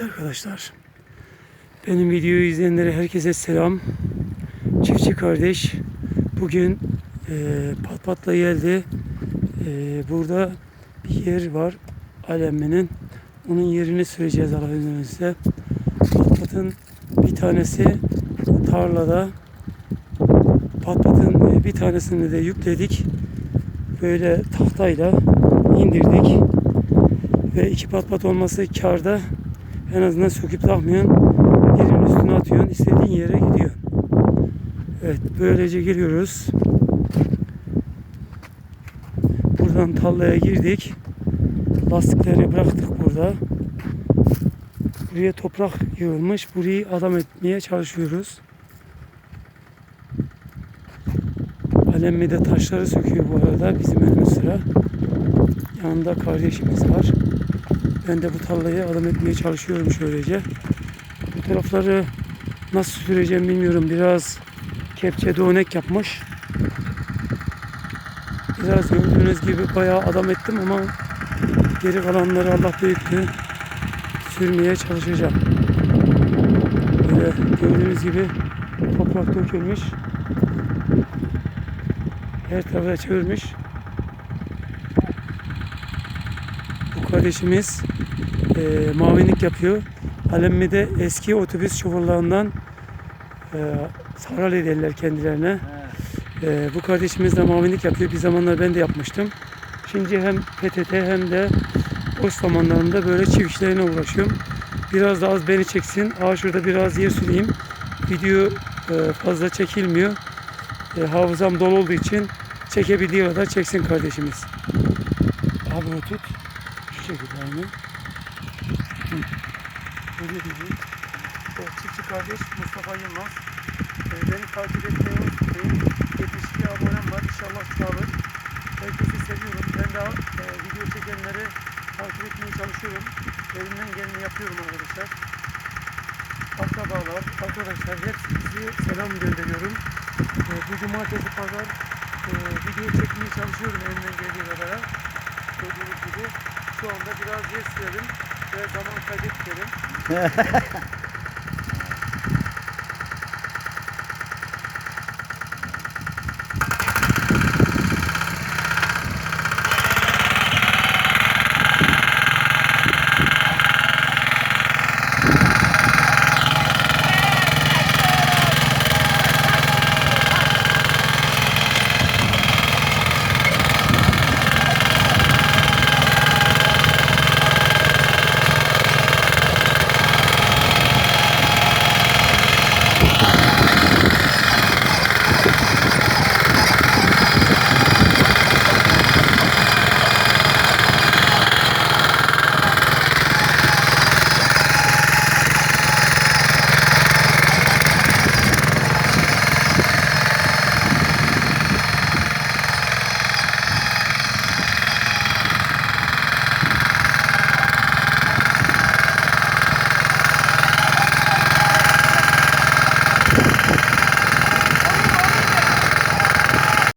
Evet arkadaşlar. Benim videoyu izleyenlere herkese selam. Çiftçi kardeş. Bugün e, pat patla geldi. E, burada bir yer var. Aleminin. Onun yerini söyleyeceğiz Allah izniyle. Pat patın bir tanesi tarlada. Pat patın e, bir tanesini de yükledik. Böyle tahtayla indirdik. Ve iki pat pat olması karda en azından söküp takmıyorsun. Birinin üstüne atıyorsun. istediğin yere gidiyor. Evet böylece giriyoruz. Buradan tarlaya girdik. Lastikleri bıraktık burada. Buraya toprak yığılmış. Burayı adam etmeye çalışıyoruz. Alemmi de taşları söküyor bu arada bizim önümüz sıra. Yanında kardeşimiz var. Ben de bu tarlayı adam etmeye çalışıyorum şöylece. Bu tarafları nasıl süreceğim bilmiyorum. Biraz kepçe dönek yapmış. Biraz gördüğünüz gibi bayağı adam ettim ama geri kalanları Allah büyüktü. Sürmeye çalışacağım. Böyle gördüğünüz gibi toprak dökülmüş. Her tarafa çevirmiş. Bu kardeşimiz e, mavinik yapıyor. Alemmi'de eski otobüs şoförlerinden e, sarali derler kendilerine. E, bu kardeşimiz de mavinik yapıyor. Bir zamanlar ben de yapmıştım. Şimdi hem PTT hem de boş zamanlarımda böyle çift işlerine uğraşıyorum. Biraz da az beni çeksin. Aa şurada biraz yer süreyim. Video e, fazla çekilmiyor. E, hafızam dolu olduğu için çekebildiği kadar çeksin kardeşimiz. Abi tut. Şekilde aynı. Böyle gibi. Çiftçi kardeş Mustafa Yılmaz. E, beni takip etmeyi unutmayın. 72 abonem var. İnşallah çoğalır. Herkesi seviyorum. Ben de e, video çekenleri takip etmeye çalışıyorum. Elimden geleni yapıyorum arkadaşlar. Akrabalar, arkadaşlar hepsi selam gönderiyorum. E, bu cumartesi pazar e, video çekmeye çalışıyorum elimden geldiği kadar. Gördüğünüz gibi şu biraz yer sürelim ve zaman kaybetmeyelim.